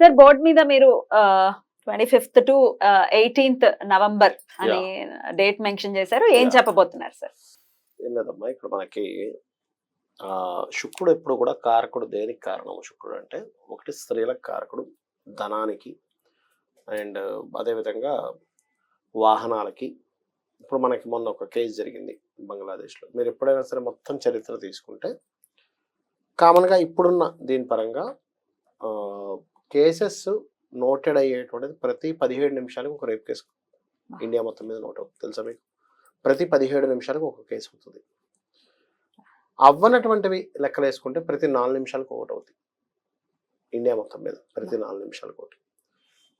Sir board మీద మీరు twenty fifth to eighteenth November అని డేట్ మెన్షన్ చేశారు. ఏం. చెప్పబోతున్నారు సార్? ఏం లేదమ్మా ఇక్కడ మనకి శుక్రుడు ఎప్పుడు కూడా కారకుడు దేనికి కారణం శుక్రుడు అంటే ఒకటి స్త్రీలకు కారకుడు ధనానికి అండ్ అదేవిధంగా వాహనాలకి. ఇప్పుడు మనకి మొన్న ఒక కేసు జరిగింది బంగ్లాదేశ్లో. మీరు ఎప్పుడైనా సరే మొత్తం చరిత్ర తీసుకుంటే కామన్గా ఇప్పుడున్న దీని పరంగా కేసెస్ నోటెడ్ అయ్యేటువంటిది ప్రతి పదిహేడు నిమిషాలకు ఒక రేప్ కేసు. ఇండియా మొత్తం మీద నోట్ అవుతుంది. తెలుసా మీకు? ప్రతి పదిహేడు నిమిషాలకు ఒక కేసు అవుతుంది. అవ్వనటువంటివి లెక్కలు వేసుకుంటే ప్రతి నాలుగు నిమిషాలకు ఒకటి అవుతుంది. ఇండియా మొత్తం మీద ప్రతి నాలుగు నిమిషాలకు ఒకటి.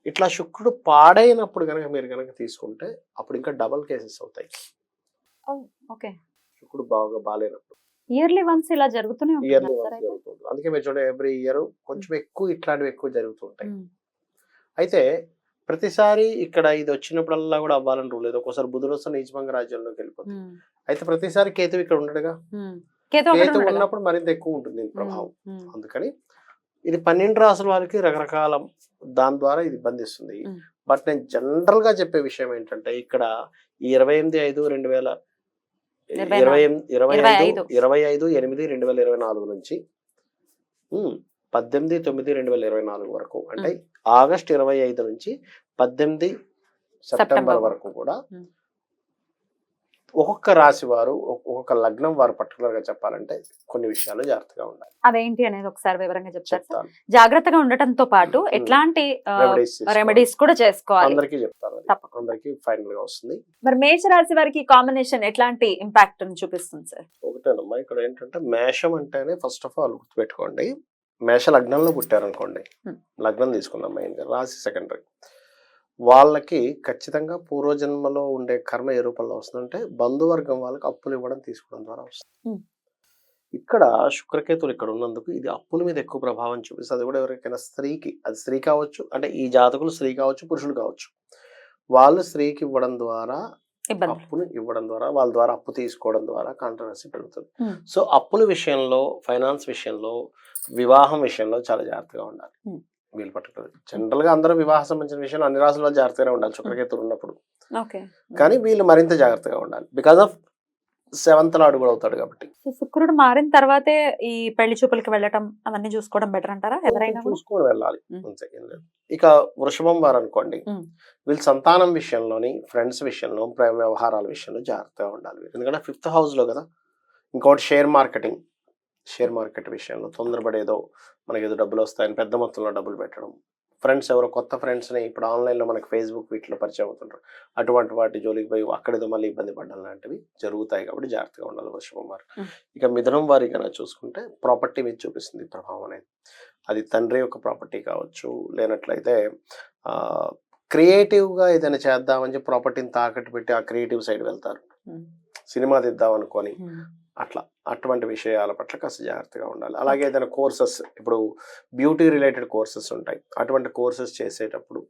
ఇట్లా శుక్రుడు పాడైనప్పుడు కనుక మీరు కనుక తీసుకుంటే అప్పుడు ఇంకా డబల్ కేసెస్ అవుతాయి. ఓకే. శుక్రుడు బాగా బాగాలేనప్పుడు ఇయర్లీ వన్స్ ఇలా జరుగుతూనే ఇయర్లీ జరుగుతుంది అందుకే మీరు చూడండి ఎవ్రీ ఇయర్ కొంచెం ఎక్కువ ఇట్లాంటివి ఎక్కువ జరుగుతుంటాయి. అయితే ప్రతిసారి ఇక్కడ ఇది వచ్చినప్పుడల్లా కూడా అవ్వాలని రూల్ లేదు. ఒక్కోసారి బుధుడు వస్తే నీచభంగ రాజ్యంలోకి వెళ్ళిపోతుంది. అయితే ప్రతిసారి కేతు ఇక్కడ ఉండడుగా? కేతు. ఉన్నప్పుడు మరింత ఎక్కువ ఉంటుంది ప్రభావం. అందుకని ఇది పన్నెండు రాసుల వారికి రకరకాల దాని ద్వారా ఇది బంధిస్తుంది. బట్ నేను జనరల్గా చెప్పే విషయం ఏంటంటే ఇక్కడ ఇరవై ఎనిమిది ఐదు రెండు వేల ఇరవై ఇరవై ఐదు. ఇరవై ఐదు ఎనిమిది రెండు వేల ఇరవై నాలుగు నుంచి పద్దెనిమిది తొమ్మిది రెండు వేల ఇరవై నాలుగు వరకు అంటే ఆగస్ట్ ఇరవై ఐదు నుంచి పద్దెనిమిది సెప్టెంబర్ వరకు కూడా. ఒక్కొక్క రాశి వారు ఒక్- ఒక్కొక్క లగ్నం వారు పర్టికులర్గా చెప్పాలంటే కొన్ని విషయాలు జాగ్రత్తగా ఉండాలి. అదేంటి అనేది ఒకసారి వివరంగా చెప్తారు జాగ్రత్తగా ఉండటంతో పాటు. ఎట్లాంటి రెమెడీస్ కూడా చేసుకోవాలి. అందరికీ. తప్పకుండా. అందరికీ ఫైనల్గా వస్తుంది. మరి మేష రాశి వారికి కాంబినేషన్ ఎట్లాంటి ఇంపాక్ట్ చూపిస్తుంది సార్ ఒకటేనమ్మా ఇక్కడ ఏంటంటే మేషం అంటేనే ఫస్ట్ ఆఫ్ ఆల్ గుర్తుపెట్టుకోండి మేష లగ్నంలో పుట్టారనుకోండి. లగ్నం తీసుకుందాం మెయిన్గా రాశి సెకండరీ వాళ్ళకి ఖచ్చితంగా పూర్వజన్మలో ఉండే కర్మ ఏ రూపంలో వస్తుందంటే బంధువర్గం వాళ్ళకి అప్పులు ఇవ్వడం తీసుకోవడం ద్వారా వస్తుంది. ఇక్కడ శుక్రకేతులు ఇక్కడ ఉన్నందుకు ఇది అప్పుల మీద ఎక్కువ ప్రభావం చూపిస్తుంది. అది కూడా ఎవరికైనా స్త్రీకి అది స్త్రీ కావచ్చు అంటే ఈ జాతకులు స్త్రీ కావచ్చు పురుషుడు కావచ్చు. వాళ్ళు స్త్రీకి ఇవ్వడం ద్వారా అప్పును ఇవ్వడం ద్వారా వాళ్ళ ద్వారా అప్పు తీసుకోవడం ద్వారా కాంట్రవర్సీ పెరుగుతుంది. సో అప్పుల విషయంలో ఫైనాన్స్ విషయంలో వివాహం విషయంలో చాలా జాగ్రత్తగా ఉండాలి. వీళ్ళు పర్టికులర్ జనరల్గా అందరూ వివాహ సంబంధించిన విషయంలో అన్ని రాసుల వాళ్ళు జాగ్రత్తగానే ఉండాలి. శుక్రకేతులు ఉన్నప్పుడు. ఓకే. కానీ వీళ్ళు మరింత జాగ్రత్తగా ఉండాలి. బికాస్ ఆఫ్ సెవెంత్ లాడు కూడా అవుతాడు కాబట్టి. శుక్రుడు మారిన తర్వాతే ఈ పెళ్ళి చూపులకి వెళ్ళటం అవన్నీ చూసుకోవడం బెటర్ అంటారా? ఎవరైనా? చూసుకొని వెళ్ళాలి. ఇక వృషభం వారు అనుకోండి. వీళ్ళు సంతానం విషయంలోని ఫ్రెండ్స్ విషయంలో ప్రేమ వ్యవహారాల విషయంలో జాగ్రత్తగా ఉండాలి. ఎందుకంటే ఫిఫ్త్ హౌస్లో కదా. ఇంకోటి షేర్ మార్కెటింగ్ షేర్ మార్కెట్ విషయంలో తొందరపడేదో మనకి ఏదో డబ్బులు వస్తాయని పెద్ద మొత్తంలో డబ్బులు పెట్టడం. ఫ్రెండ్స్ ఎవరో కొత్త ఫ్రెండ్స్ని ఇప్పుడు ఆన్లైన్లో మనకి ఫేస్బుక్ వీటిలో పరిచయం అవుతుంటారు అటువంటి వాటి జోలికి పోయి అక్కడేదో మళ్ళీ ఇబ్బంది పడడం లాంటివి జరుగుతాయి కాబట్టి జాగ్రత్తగా ఉండాలి వృషభం వారు. ఇక మిథునం వారి కనుక చూసుకుంటే ప్రాపర్టీ మీద చూపిస్తుంది ప్రభావం అనేది. అది తండ్రి యొక్క ప్రాపర్టీ కావచ్చు లేనట్లయితే క్రియేటివ్గా ఏదైనా చేద్దామని చెప్పి ప్రాపర్టీని తాకట్టు పెట్టి ఆ క్రియేటివ్ సైడ్ వెళ్తారు. సినిమా తీద్దాం అనుకొని అట్లా అటువంటి విషయాల పట్ల కాస్త జాగ్రత్తగా ఉండాలి. అలాగే ఏదైనా కోర్సెస్ ఇప్పుడు బ్యూటీ రిలేటెడ్ కోర్సెస్ ఉంటాయి. అటువంటి కోర్సెస్ చేసేటప్పుడు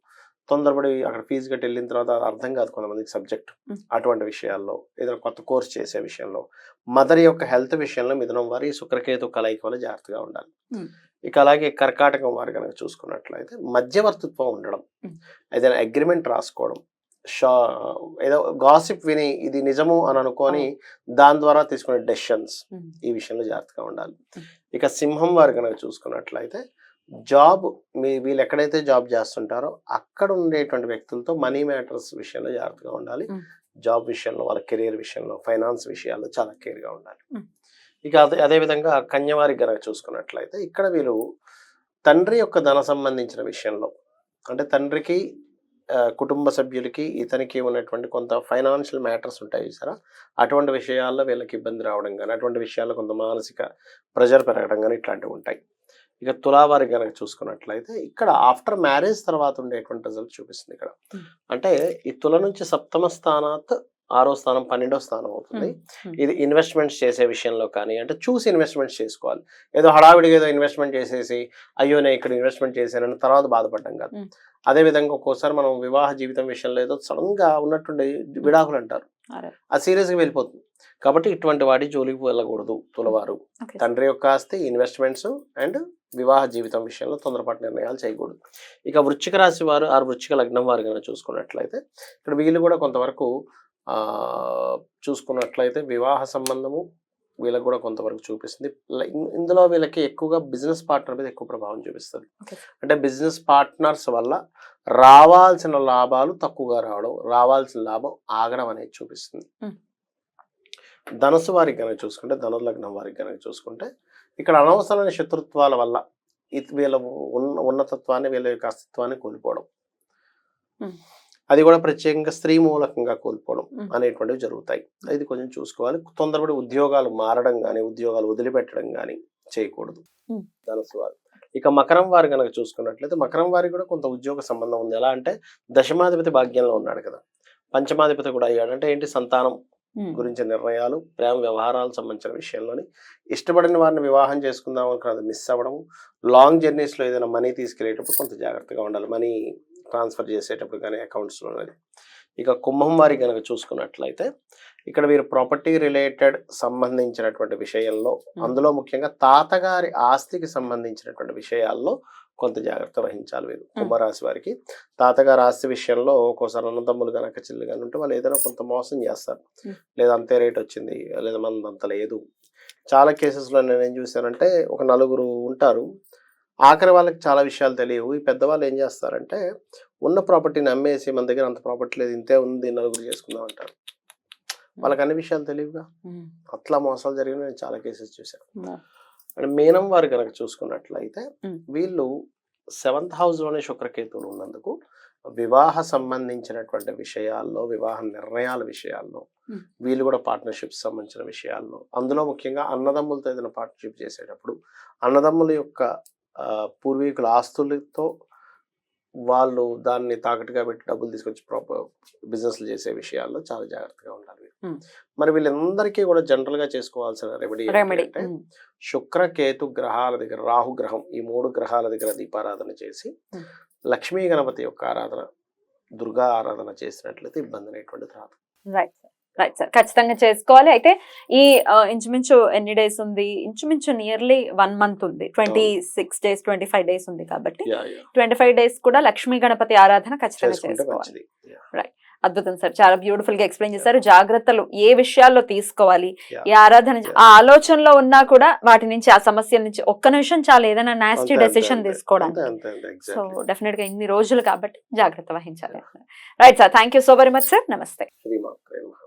తొందరపడి అక్కడ ఫీజు కట్టి వెళ్ళిన తర్వాత అది అర్థం కాదు కొంతమందికి సబ్జెక్ట్. అటువంటి విషయాల్లో ఏదైనా కొత్త కోర్స్ చేసే విషయంలో. మదర్ యొక్క హెల్త్ విషయంలో మిథునం వారి శుక్రకేతు కలయిక వల్ల జాగ్రత్తగా ఉండాలి. ఇక అలాగే కర్కాటకం వారు కనుక చూసుకున్నట్లయితే మధ్యవర్తిత్వం ఉండడం. ఏదైనా అగ్రిమెంట్ రాసుకోవడం. షా ఏదో గాసిప్ విని ఇది నిజము అని అనుకొని దాని ద్వారా తీసుకునే డెసిషన్స్ ఈ విషయంలో జాగ్రత్తగా ఉండాలి. ఇక సింహం వారు కనుక చూసుకున్నట్లయితే జాబ్ మీ వీళ్ళు ఎక్కడైతే జాబ్ చేస్తుంటారో అక్కడ ఉండేటువంటి వ్యక్తులతో మనీ మ్యాటర్స్ విషయంలో జాగ్రత్తగా ఉండాలి. జాబ్ విషయంలో వాళ్ళ కెరీర్ విషయంలో ఫైనాన్స్ విషయాల్లో చాలా కేర్గా ఉండాలి. ఇక అదే అదేవిధంగా కన్యవారికి కనుక చూసుకున్నట్లయితే ఇక్కడ వీరు తండ్రి యొక్క ధన సంబంధించిన విషయంలో అంటే తండ్రికి కుటుంబ సభ్యులకి ఇతనికి ఉన్నటువంటి కొంత ఫైనాన్షియల్ మ్యాటర్స్ ఉంటాయి చూసారా? అటువంటి విషయాల్లో వీళ్ళకి ఇబ్బంది రావడం కానీ అటువంటి విషయాల్లో కొంత మానసిక ప్రెజర్ పెరగడం కానీ ఇట్లాంటివి ఉంటాయి. ఇక తులావారి కనుక చూసుకున్నట్లయితే ఇక్కడ ఆఫ్టర్ మ్యారేజ్ తర్వాత ఉండేటువంటి రిజల్ట్ చూపిస్తుంది ఇక్కడ. అంటే ఈ తుల నుంచి సప్తమ స్థానాత్ ఆరో స్థానం పన్నెండో స్థానం అవుతుంది. ఇది ఇన్వెస్ట్మెంట్స్ చేసే విషయంలో కానీ అంటే చూసి ఇన్వెస్ట్మెంట్స్ చేసుకోవాలి ఏదో హడావిడిగా ఏదో ఇన్వెస్ట్మెంట్ చేసేసి అయ్యో నేను ఇక్కడ ఇన్వెస్ట్మెంట్ చేశానని తర్వాత బాధపడ్డం కాదు Hmm. అదే విధంగా ఒక్కోసారి మనం వివాహ జీవితం విషయంలో ఏదో సడన్గా ఉన్నట్టుండి విడాకులు అంటారు. అది సీరియస్గా వెళ్ళిపోతుంది కాబట్టి ఇటువంటి వాటి జోలికి వెళ్ళకూడదు తులవారు. తండ్రి యొక్క ఆస్తి ఇన్వెస్ట్మెంట్స్ అండ్ వివాహ జీవితం విషయంలో తొందరపాటు నిర్ణయాలు చేయకూడదు ఇక వృశ్చిక రాశి వారు ఆ వృశ్చిక లగ్నం వారు కనుక చూసుకున్నట్లయితే ఇక్కడ వీళ్ళు కూడా కొంతవరకు చూసుకున్నట్లయితే వివాహ సంబంధము వీళ్ళకి కూడా కొంతవరకు చూపిస్తుంది ఇందులో వీళ్ళకి ఎక్కువగా బిజినెస్ పార్ట్నర్ మీద ఎక్కువ ప్రభావం చూపిస్తుంది. అంటే బిజినెస్ పార్ట్నర్స్ వల్ల రావాల్సిన లాభాలు తక్కువగా రావడం రావాల్సిన లాభం ఆగడం అనేది చూపిస్తుంది Hmm. ధనుసు వారికి కనుక చూసుకుంటే ధనుర్ లగ్నం వారికి కనుక చూసుకుంటే ఇక్కడ అనవసరమైన శత్రుత్వాల వల్ల వీళ్ళ ఉన్న ఉన్నతత్వాన్ని వీళ్ళ యొక్క అస్తిత్వాన్ని కోల్పోవడం. అది కూడా ప్రత్యేకంగా స్త్రీ మూలకంగా కోల్పోవడం. అనేటువంటివి జరుగుతాయి. ఇది కొంచెం చూసుకోవాలి. తొందరపడి ఉద్యోగాలు మారడం కానీ ఉద్యోగాలు వదిలిపెట్టడం కానీ చేయకూడదు. ధనుసు వారు ఇక మకరం వారు కనుక చూసుకున్నట్లయితే మకరం వారికి కూడా కొంత ఉద్యోగ సంబంధం ఉంది. ఎలా అంటే దశమాధిపతి భాగ్యంలో ఉన్నాడు కదా. పంచమాధిపతి కూడా అయ్యాడు. అంటే ఏంటి? సంతానం. గురించి నిర్ణయాలు ప్రేమ వ్యవహారాలకు సంబంధించిన విషయంలోని ఇష్టపడిన వారిని వివాహం చేసుకుందాం అనుకున్న అది మిస్ అవ్వడం లాంగ్ జర్నీస్లో ఏదైనా మనీ తీసుకెళ్ళేటప్పుడు కొంత జాగ్రత్తగా ఉండాలి. మనీ ట్రాన్స్ఫర్ చేసేటప్పుడు కానీ అకౌంట్స్లో ఇక కుంభం వారి కనుక చూసుకున్నట్లయితే ఇక్కడ వీరు ప్రాపర్టీ రిలేటెడ్ సంబంధించినటువంటి విషయంలో అందులో ముఖ్యంగా తాతగారి ఆస్తికి సంబంధించినటువంటి విషయాల్లో కొంత జాగ్రత్త వహించాలి వీరు. కుంభరాశి వారికి. తాతగారి ఆస్తి విషయంలో ఒక్కోసారి అన్నదమ్ములు కనుక చెల్లి కానీ ఉంటే వాళ్ళు ఏదైనా కొంత మోసం చేస్తారు. లేదా అంతే రేట్ వచ్చింది లేదా మనది అంత లేదు. చాలా కేసెస్లో నేను ఏం చూశానంటే ఒక నలుగురు ఉంటారు. ఆఖరి వాళ్ళకి చాలా విషయాలు తెలియవు ఈ పెద్దవాళ్ళు ఏం చేస్తారంటే ఉన్న ప్రాపర్టీని అమ్మేసి మన దగ్గర అంత ప్రాపర్టీ లేదు ఇంతే ఉంది నలుగురు చేసుకుందాం అంటారు వాళ్ళకి అన్ని విషయాలు తెలియవుగా. అట్లా మోసాలు జరిగిన నేను చాలా కేసెస్ చూశాను. అండ్ మీనం వారు కనుక చూసుకున్నట్లయితే. వీళ్ళు సెవెంత్ హౌస్లోనే శుక్రకేతువులు ఉన్నందుకు వివాహ సంబంధించినటువంటి విషయాల్లో వివాహ నిర్ణయాల విషయాల్లో. వీళ్ళు కూడా పార్ట్నర్షిప్స్ సంబంధించిన విషయాల్లో అందులో ముఖ్యంగా అన్నదమ్ములతో ఏదైనా పార్ట్నర్షిప్ చేసేటప్పుడు అన్నదమ్ముల యొక్క పూర్వీకుల ఆస్తులతో వాళ్ళు దాన్ని తాకట్టుగా పెట్టి డబ్బులు తీసుకొచ్చి ప్రాపర్ బిజినెస్లు చేసే విషయాల్లో చాలా జాగ్రత్తగా ఉండాలి. మరి వీళ్ళందరికీ కూడా జనరల్గా చేసుకోవాల్సిన రెమెడీ అంటే. శుక్ర కేతు గ్రహాల దగ్గర రాహు గ్రహం ఈ మూడు గ్రహాల దగ్గర దీపారాధన చేసి. లక్ష్మీ గణపతి యొక్క ఆరాధన దుర్గా ఆరాధన చేసినట్లయితే ఇబ్బంది అనేటువంటిది రాదు రైట్ సార్ రైట్ సార్ ఖచ్చితంగా చేసుకోవాలి. అయితే ఈ ఇంచుమించు ఎన్ని డేస్ ఉంది? ఇంచుమించు నియర్లీ వన్ మంత్ ఉంది. Twenty six days twenty five days ఉంది కాబట్టి. ట్వంటీ ఫైవ్ డేస్ కూడా లక్ష్మీ గణపతి ఆరాధన ఖచ్చితంగా చేసుకోవాలి. యా. అద్భుతం సార్ చాలా బ్యూటిఫుల్గా ఎక్స్ప్లెయిన్ చేశారు. జాగ్రత్తలు ఏ విషయాల్లో తీసుకోవాలి. ఈ ఆరాధన ఆ ఆలోచనలో ఉన్నా కూడా వాటి నుంచి ఆ సమస్యల నుంచి ఒక్క నిమిషం చాలు ఏదైనా నాస్టీ డెసిషన్. తీసుకోవడానికి. సో. డెఫినెట్గా ఇన్ని రోజులు కాబట్టి జాగ్రత్త వహించాలి. Right sir thank you so very much sir నమస్తే.